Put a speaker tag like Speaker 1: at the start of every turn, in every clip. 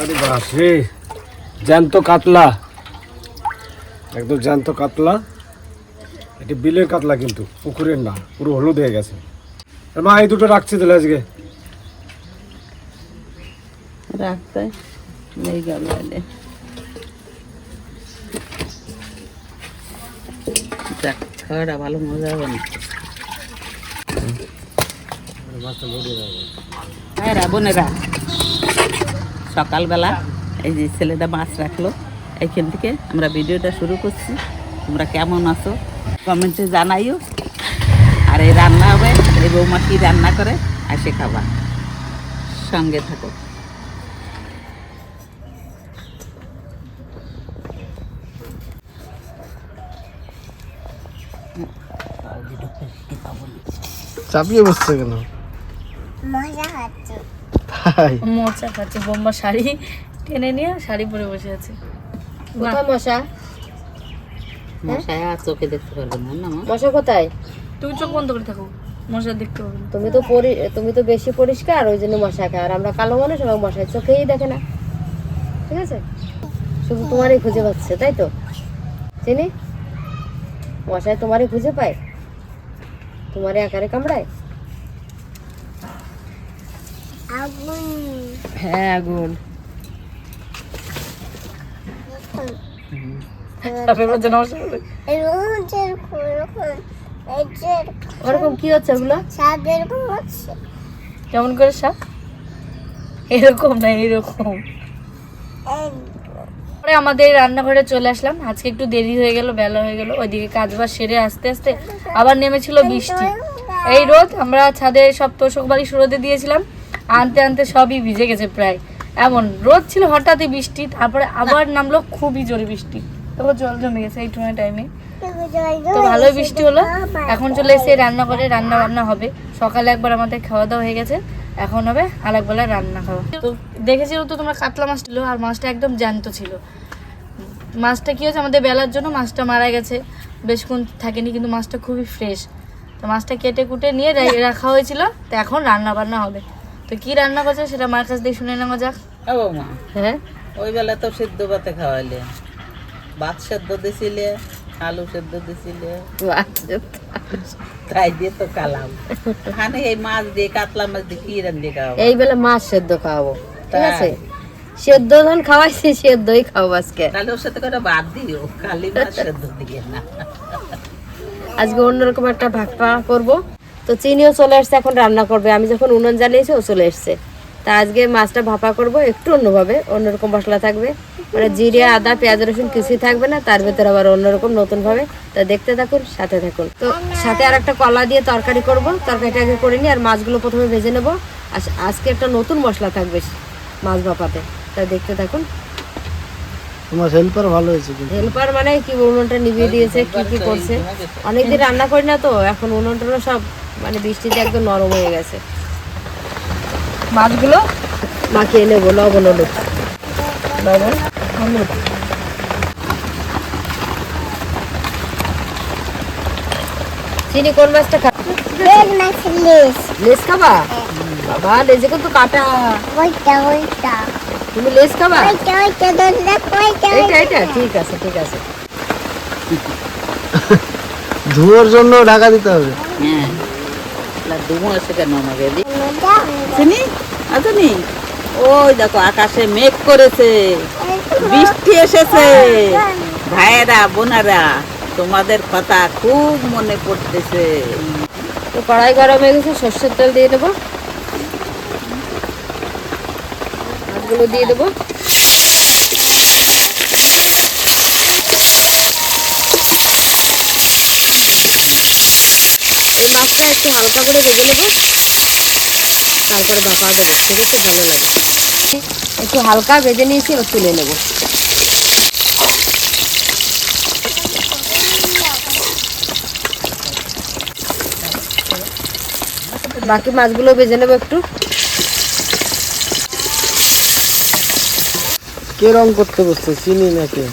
Speaker 1: আরে বাস রে, জ্যান্ত কাতলা। একদম জ্যান্ত কাতলা। এটি বিলের কাতলা কিন্তু, পুকুরের না, পুরো হলুদ হয়ে গেছে। মা, এই দুটো রাখছি তাহলে আজকে।
Speaker 2: রাখতে খাওয়াটা ভালো মজা হবে না। সকালবেলা এই যে ছেলেটা মাছ রাখল এইখান থেকে আমরা ভিডিওটা শুরু করছি। তোমরা কেমন আছো? কমেন্টে জানাইও। আর এই রান্না হবে, এই বৌমা কি রান্না করে আসে খাবা সঙ্গে থাকো।
Speaker 1: চাপিয়ে বসছে কেন? তাই?
Speaker 3: মোচা খাচ্ছে বোম্বা শাড়ি টেনে নিয়ে শাড়ি পরে বসে আছে।
Speaker 4: কোথায় মশা?
Speaker 2: মশায় আর চোখে দেখতে পারবে না না
Speaker 4: মশা কোথায়?
Speaker 3: তুমি চোখ বন্ধ করে থাকো। মশা দেখতে পাবে
Speaker 4: তুমি তো পরি- তুমি তো বেশি পরিষ্কার ওই জন্য মশা খায়। আর আমরা কালো মানুষ এবং মশায় চোখেই দেখে না। ঠিক আছে? শুধু তোমারই খুঁজে পাচ্ছে তাই তো? চিনি? মশায় তোমারে খুঁজে পায়? তোমারে আকারে কামড়ায়? আগুন।
Speaker 3: হ্যাঁ আগুন।
Speaker 4: ওরকম কি হচ্ছে ওগুলো?
Speaker 3: কেমন করে সাপ? এরকম না এরকম? আমাদের রান্নাঘরে চলে আসলাম। আজকে একটু দেরি হয়ে গেল, বেলা হয়ে গেল, ওইদিকে কাজ বাজ সেরে আস্তে আস্তে আবার নেমেছিল বৃষ্টি। এই রোদ আমরা ছাদে সব তোষক বাড়ি রোদে দিয়েছিলাম, আনতে আনতে সবই ভিজে গেছে প্রায়। এমন রোদ ছিল হঠাৎই বৃষ্টি, তারপরে আবার নামলো খুবই জোরে বৃষ্টি। তারপর জল জমে গেছে এই টুনা টাইমে। তো ভালোই বৃষ্টি হলো। এখন চলে এসে রান্না করে রান্না বান্না হবে। সকালে একবার আমাদের খাওয়া দাওয়া হয়ে গেছে, এখন হবে আর একবেলা রান্না খাওয়া। তো দেখেছিল তো তোমরা কাতলা মাছ ছিল, আর মাছটা একদম জ্যান্ত ছিল। মাছটা কী হয়েছে? আমাদের বেলার জন্য মাছটা মারা গেছে। বেশক্ষণ থাকেনি কিন্তু মাছটা খুবই ফ্রেশ তো মাছটা কেটে কুটে নিয়ে রাখা হয়েছিল। তো এখন রান্না বান্না হবে। তো কি রান্না করছে সেটা মার কাছ দিয়ে শুনে নেওয়া যাক।
Speaker 4: হ্যাঁ?
Speaker 2: ওই বেলা তো সিদ্ধ ভাতে খাওয়াইলে। ভাত সেদ্ধ দিছিলে আলু সেদ্ধ দিছিলে। তাই দিয়ে তো কালাম এই মাছ দিয়ে কাতলা মাছ দিয়ে কি রান্দি খাওয়াবো?
Speaker 4: এই বেলা মাছ সেদ্ধ খাওয়াবো। ঠিক আছে? সেদ্ধ যখন খাওয়াইছি সেদ্ধই খাওয়াবো আজকে।
Speaker 2: তাহলে ওর সাথে করে ভাত দিও খালি সেদ্ধ দিয়ে না।
Speaker 4: আজকে অন্যরকম একটা ভাগপা করব। তো চিনিও চলে আসছে এখন রান্না করবে। আমি যখন উনুন জ্বালিয়েছি ও চলে এসছে। তা আজকে মাছটা ভাপা করব একটু অন্যভাবে অন্যরকম মশলা থাকবে। মানে জিরে আদা পেঁয়াজ রসুন কিছুই থাকবে না তার ভেতরে আবার অন্যরকম নতুন ভাবে তা দেখতে থাকুন সাথে থাকুন। তো সাথে আর একটা কলা দিয়ে তরকারি করব। তরকারিটা আগে করে নিই আর মাছগুলো প্রথমে ভেজে নেব। আজ- আজকে একটা নতুন মশলা থাকবে মাছ ভাপাতে। তা দেখতে থাকুন।
Speaker 1: তোমার হেল্পার ভালো হয়েছে
Speaker 4: হেল্পার মানে কি উনুনটা নিভিয়ে দিয়েছে কি কি করছে। অনেকদিন রান্না করি না তো এখন উনুনটা সব মানে বৃষ্টিতে একদম নরম হয়ে গেছে।
Speaker 3: মাছগুলো?
Speaker 4: মাখিয়ে নেব লবণ হলুদ।
Speaker 3: লবণ হলুদ।
Speaker 4: চিনি কোন মাছটা খা লেস খাবা? বাবা লেজে কিন্তু কাটা। তুমি লেস খাবা? এইটা ঠিক আছে ঠিক আছে।
Speaker 1: ধুয়োর জন্য ঢাকা দিতে হবে।
Speaker 2: হ্যাঁ। দুমো এসে কেন আমাকে চিনি আজনি ওই দেখো আকাশে মেঘ করেছে বৃষ্টি এসেছে। ভাইয়েরা বোনেরা তোমাদের কথা খুব মনে পড়তেছে।
Speaker 4: তো কড়াই গরম হয়ে গেছে সর্ষের তেল দিয়ে দেবো। মাছগুলো দিয়ে দেবো। মাছটা একটু হালকা করে ভেজে নেব। তারপরে ভাপা যাবে সেটা খুব ভালো লাগে। একটু হালকা ভেজে নিয়েছি, এবার তুলে নেব। বাকি মাছগুলো ভেজে নেব একটু।
Speaker 1: কে রং করতে বসছে চিনি নাকি?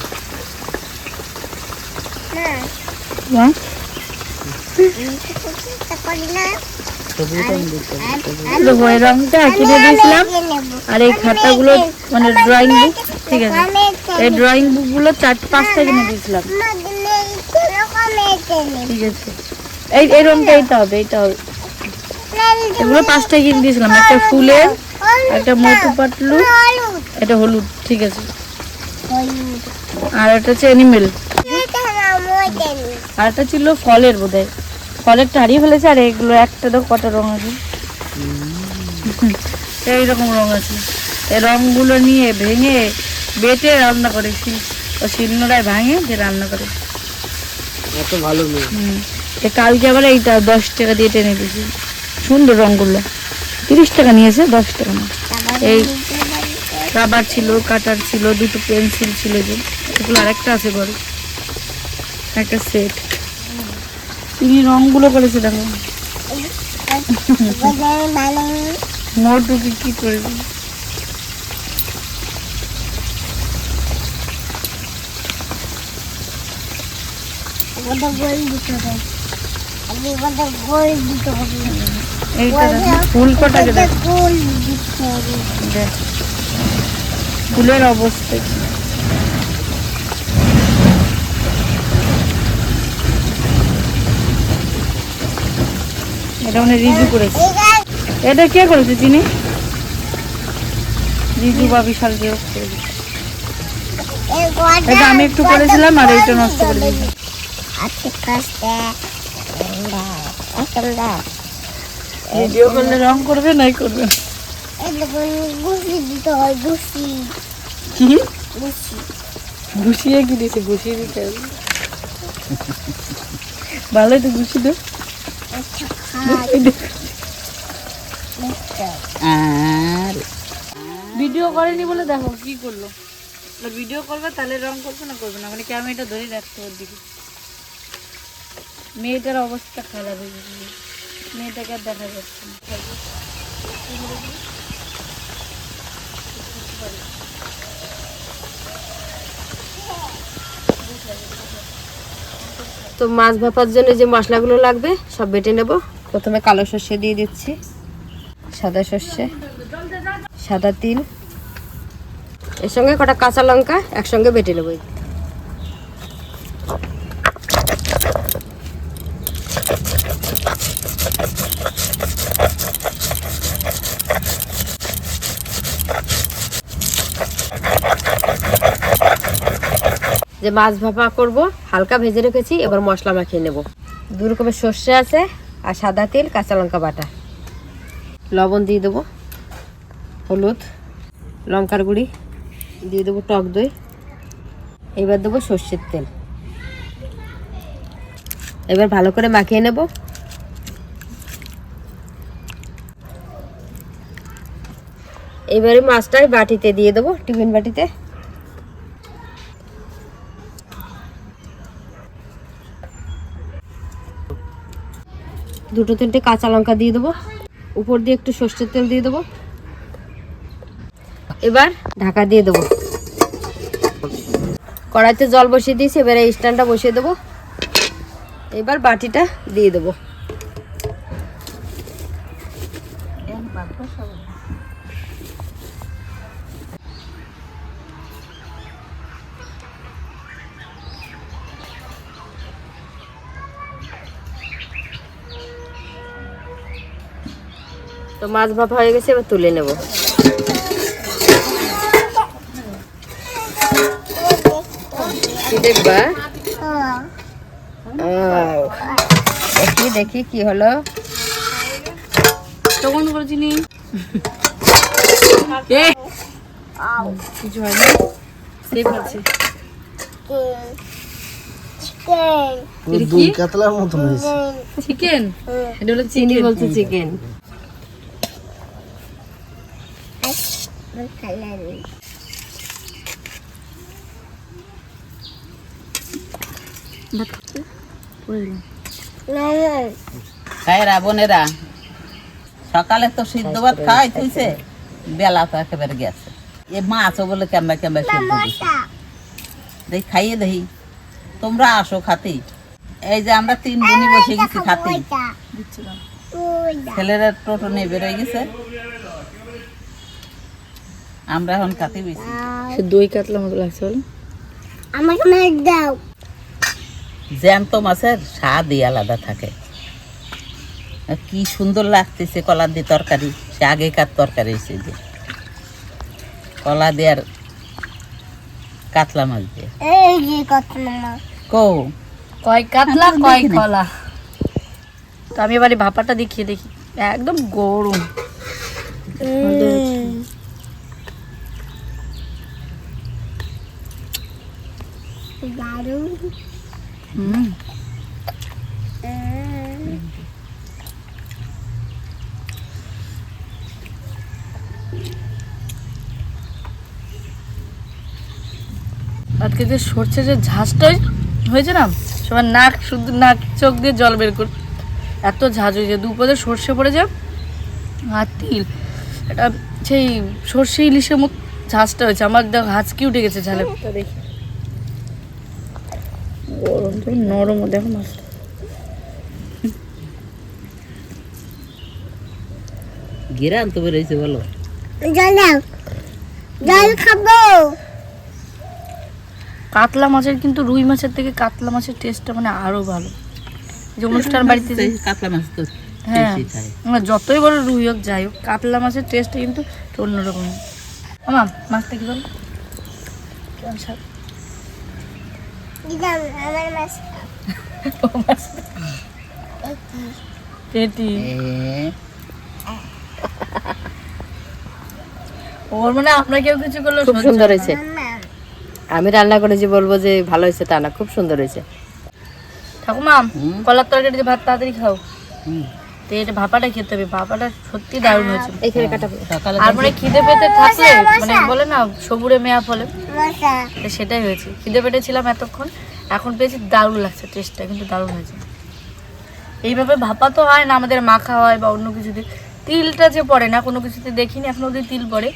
Speaker 3: রংটা কিনে দিয়েছিলাম আর এই খাতাগুলো মানে ড্রয়িং বুক ঠিক আছে। এই ড্রয়িং বুকগুলো চার পাঁচটা কিনে দিয়েছিলাম। ঠিক আছে। এই এই রংটা এইটা হবে এইটা হবে। এগুলো পাঁচটা কিনে দিয়েছিলাম একটা ফুলের একটা মোটু পাতলু এটা হলুদ ঠিক আছে। আর একটা হচ্ছে অ্যানিমেল আর একটা ছিল ফলের বোধহয়। ফলেরটা হারিয়ে ফেলেছে আর এগুলো একটা দেখো কটা রং আছে। এইরকম রং আছে। এই রংগুলো নিয়ে ভেঙে বেটে রান্না করে শিল- ও শিলনোড়ায় ভাঙে যে রান্না করে।
Speaker 1: এত ভালো মেয়ে।
Speaker 3: হুম। এ কালকে আবার এইটা দশ টাকা দিয়ে টেনে দিয়েছি সুন্দর রঙগুলো তিরিশ টাকা নিয়েছে দশ টাকা না। এই রাবার ছিল কাটার ছিল দুটো পেন্সিল ছিল যে এগুলো আরেকটা আছে ঘরে। একটা সেট তিনি রঙগুলো করেছে দেখো। কি করবে? দেখো, ফুল দেখো। দেখ। ফুলের অবস্থা কি। এটা মানে রিজু করেছে। এটা কে করেছে চিনি? রিজু বা বিশাল কেউ করেছে এটা আমি একটু করেছিলাম আর এইটা নষ্ট করে দিয়েছি। ভিডিও করলে রং করবে নাই করবে? কি ঘুষিয়ে কি দিয়েছে ঘুষিয়ে দিতে। ভালোই তো ঘুষি দে।
Speaker 2: আর
Speaker 3: ভিডিও করেনি বলে দেখো কি করল। ভিডিও করবে তাহলে রং করবে না করবে না? মানে ক্যামেরাটা ধরে রাখতে ওর দিকে? মেয়েটার অবস্থা খারাপ হয়ে গেছে। মেয়েটাকে আর দেখা যাচ্ছে না।
Speaker 4: তো মাছ ভাপার জন্য যে মশলাগুলো লাগবে, সব বেটে নেব। প্রথমে কালো সর্ষে দিয়ে দিচ্ছি। সাদা সর্ষে, সাদা তিল। এর সঙ্গে কটা কাঁচা লঙ্কা একসঙ্গে বেটে নেব। যে মাছ ভাপা করব, হালকা ভেজে রেখেছি, এবার মশলা মাখিয়ে নেব। দু রকমের সর্ষে আছে আর সাদা তেল, কাঁচা লঙ্কা বাটা। লবণ দিয়ে দেবো, হলুদ, লঙ্কার গুঁড়ি, দিয়ে দেবো টক দই। এবার দেবো সর্ষের তেল। এবার ভালো করে মাখিয়ে নেব। এবারে মাছটাই বাটিতে দিয়ে দেবো, টিফিন বাটিতে। দুটো তিনটে কাঁচা লঙ্কা দিয়ে দেবো। উপর দিয়ে একটু সর্ষের তেল দিয়ে দেবো। এবার ঢাকা দিয়ে দেবো। কড়াইতে জল বসিয়ে দিয়েছি, এবার স্ট্যান্ডটা বসিয়ে দেবো। এবার বাটিটা দিয়ে দেবো। তো মাছ ভাপা হয়ে গেছে এবার তুলে নেব। দেখবা? দেখি দেখি কি হলো।
Speaker 3: তখন করেছিনি কিছু হয়নি? সেফ আছে। চিকেন এটা হলো
Speaker 4: চিনি বলছে চিকেন।
Speaker 2: খায়রা বোনেরা সকালে তো সিদ্ধ ভাত খাওয়াই তুইছে বেলা তো একেবারে গেছে। এ মাছও বলে কেমবা কেমবা সিদ্ধ দেখি খাইয়ে দেখি তোমরা আসো খাতি। এই যে আমরা তিন বোনই বসে গেছি খাতি। ছেলেরা টোটো নিয়ে বেরোয় গেছে। আমরা এখন কাটি বেশি।
Speaker 3: সে দই কাতলা মতো লাগছে বলো।
Speaker 4: আমাকে মার দাও।
Speaker 2: জ্যান্ত মাছের স্বাদই আলাদা থাকে। কি সুন্দর লাগতেছে কলা দিয়ে তরকারি। সে আগেকার তরকারি এসে যে। কলা দিয়ে আর কাতলা মাছ দিয়ে।
Speaker 4: এই যে
Speaker 2: কো
Speaker 3: কয় কাতলা
Speaker 2: আমি
Speaker 3: কয় কলা। তো আমি এবারে ভাপাটা দেখিয়ে দেখি। একদম গরম। হুম আজকে যে সরষে যে ঝাঁজটা হয়েছে না, সবার নাক শুধু নাক চোখ দিয়ে জল বের কর এত ঝাঁজ হয়েছে দুপুরে সর্ষে পড়েছে আর তিল। এটা সেই সর্ষে ইলিশের মতো ঝাঁজটা হয়েছে, আমার দেখ হাঁচকি উঠে গেছে ঝালে দেখি গরম তো নরম দেখো মাছটা।
Speaker 2: গিরান তো বেরোইছে বলো।
Speaker 4: জল জল খাব।
Speaker 3: কাতলা মাছের কিন্তু রুই মাছের থেকে কাতলা মাছের টেস্টটা মানে আরও ভালো। যে অনুষ্ঠান বাড়িতে
Speaker 2: কাতলা মাছ তো
Speaker 3: হ্যাঁ যতই বড় রুই হোক যাই হোক কাতলা মাছের টেস্টটা কিন্তু অন্যরকম। আমা মাছটা কি বল?
Speaker 4: আমার মাছ
Speaker 3: পেটি। ওর মানে কেউ কিছু করলে
Speaker 4: খুব সুন্দর হয়েছে। আমি রান্না করেছি বলব যে ভালো হয়েছে তা না খুব সুন্দর হয়েছে।
Speaker 3: ঠাকুমা। কলার তরকারি ভাত তাড়াতাড়ি খাও।
Speaker 2: হুম।
Speaker 3: তো এটা ভাপাটা খেতে হবে। ভাপাটা সত্যি দারুণ হয়েছে
Speaker 4: এখানে কাটা
Speaker 2: সকালে
Speaker 3: আর মানে খিদে পেতে থাকলে মানে বলে না সবুরে মেয়া ফলে। তো সেটাই হয়েছে। খিদে পেটে ছিলাম এতক্ষণ এখন পেয়েছি দারুণ লাগছে টেস্টটা কিন্তু দারুণ হয়েছে। এইভাবে ভাপা তো হয় না আমাদের মাখা হয় বা অন্য কিছুতে তিলটা যে পড়ে না কোনো কিছুতে দেখিনি এখন অব্দি তিল পড়ে।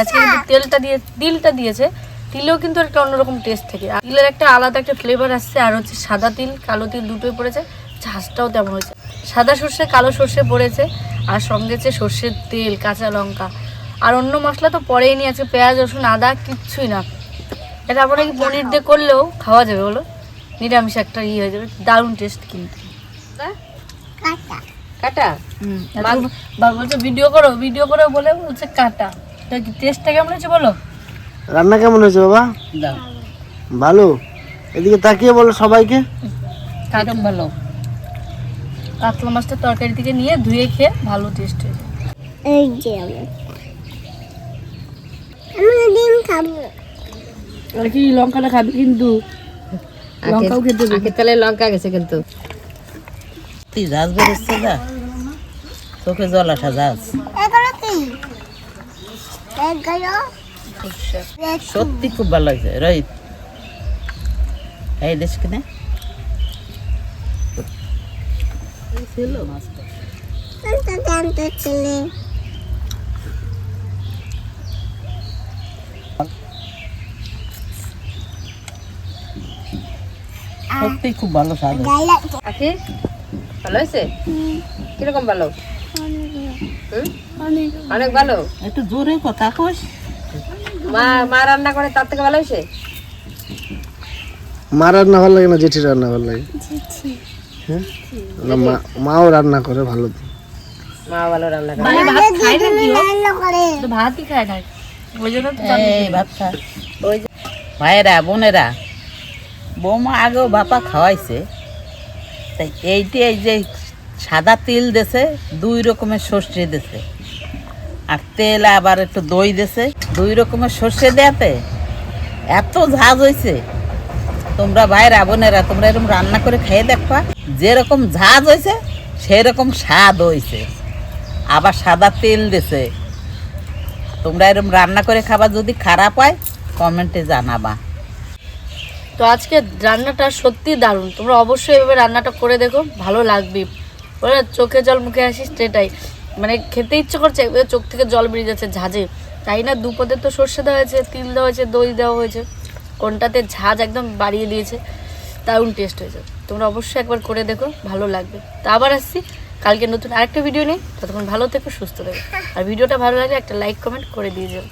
Speaker 3: আজকে কিন্তু তেলটা দিয়ে তিলটা দিয়েছে। তিলেও কিন্তু একটা অন্যরকম টেস্ট থাকে। আর তিলের একটা আলাদা একটা ফ্লেভার আসছে আর হচ্ছে সাদা তিল কালো তিল দুটোই পড়েছে। ঝাঁসটাও তেমন হয়েছে। সাদা সর্ষে কালো সর্ষে পড়েছে আর সঙ্গে হচ্ছে সর্ষের তেল কাঁচা লঙ্কা। আর অন্য মশলা তো পরেই নিয়ে আছে পেঁয়াজ রসুন আদা কিচ্ছুই না। এটা আমরা কি পনির দিয়ে করলেও খাওয়া যাবে বলো? নিরামিষ একটা ইয়ে হয়ে যাবে দারুণ টেস্ট কিন্তু।
Speaker 4: কাটা।
Speaker 3: বলছে ভিডিও করো ভিডিও করো বলে বলছে কাটা। তো টেস্টটা কেমন হয়েছে বলো?
Speaker 5: রান্না কেমন হয়েছে বাবা? ভালো? এদিকে তাকিয়ে বলো সবাইকে।
Speaker 2: একদম ভালো।
Speaker 3: কাতলা মাছটা তরকারি থেকে নিয়ে ধুয়ে খেয়ে ভালো টেস্ট হয়েছে
Speaker 4: এই যে আমি। ডিম খাব।
Speaker 3: আর কি লঙ্কাটা খাবি কিন্তু? লঙ্কাও খেতে হবে।
Speaker 4: আখের তালে লঙ্কা গেছে কিন্তু।
Speaker 2: তুই জাজ বেরোচ্ছে যা চোখে জল
Speaker 4: কি? এগুলো?
Speaker 2: সত্যি খুব ভালো লাগছে রোহিত এই দেশ কিনে? ছিল। মাছটা সত্যি খুব ভালো স্বাদ।
Speaker 4: আখি ভালো হয়েছে? কীরকম ভালো? অনেক ভালো?
Speaker 2: একটু জোরে কথা কোস।
Speaker 5: মা
Speaker 4: মা রান্না করে তার থেকে ভালো হয়েছে?
Speaker 5: মা রান্না ভালো লাগে না জেঠি রান্না ভালো লাগে? হ্যাঁ? মাও রান্না করে ভালো।
Speaker 4: মা ভালো রান্না করে।
Speaker 3: মানে ভাত খায় না কি তো ভাতই খায় না? ওই জন্য তো
Speaker 2: ভাইয়েরা বোনেরা বৌমা আগেও বাপা খাওয়াইছে। তাই এইটি এই যে সাদা তিল দেছে দুই রকমের সর্ষে দেছে। আর তেল আবার একটু দই দেছে। দুই রকমের সর্ষে দেয়াতে এত ঝাঁজ হয়েছে তোমরা ভাইয়েরা বোনেরা তোমরা এরকম রান্না করে খেয়ে দেখবা যেরকম ঝাঁজ হয়েছে সেরকম স্বাদ হয়েছে আবার সাদা তেল দিছে। তোমরা এরকম রান্না করে খাবার যদি খারাপ হয় কমেন্টে জানাবা।
Speaker 3: তো আজকে রান্নাটা সত্যি দারুণ। তোমরা অবশ্যই এভাবে রান্নাটা করে দেখো ভালো লাগবে। না, চোখে জল মুখে আসিস সেটাই মানে খেতে ইচ্ছে করছে চোখ থেকে জল বেরিয়ে যাচ্ছে ঝাঁঝে। তাই না? দুপদে তো সর্ষে দেওয়া হয়েছে তিল দেওয়া হয়েছে দই দেওয়া হয়েছে। কোনটাতে ঝাঁজ একদম বাড়িয়ে দিয়েছে, দারুণ টেস্ট হয়েছে। তোমরা অবশ্যই একবার করে দেখো, ভালো লাগবে। তা আবার আসছি, কালকে নতুন আরেকটা ভিডিও নেই ততক্ষণ ভালো থেকো, সুস্থ থেকো। আর ভিডিওটা ভালো লাগলে একটা লাইক কমেন্ট করে দিয়ে যাও।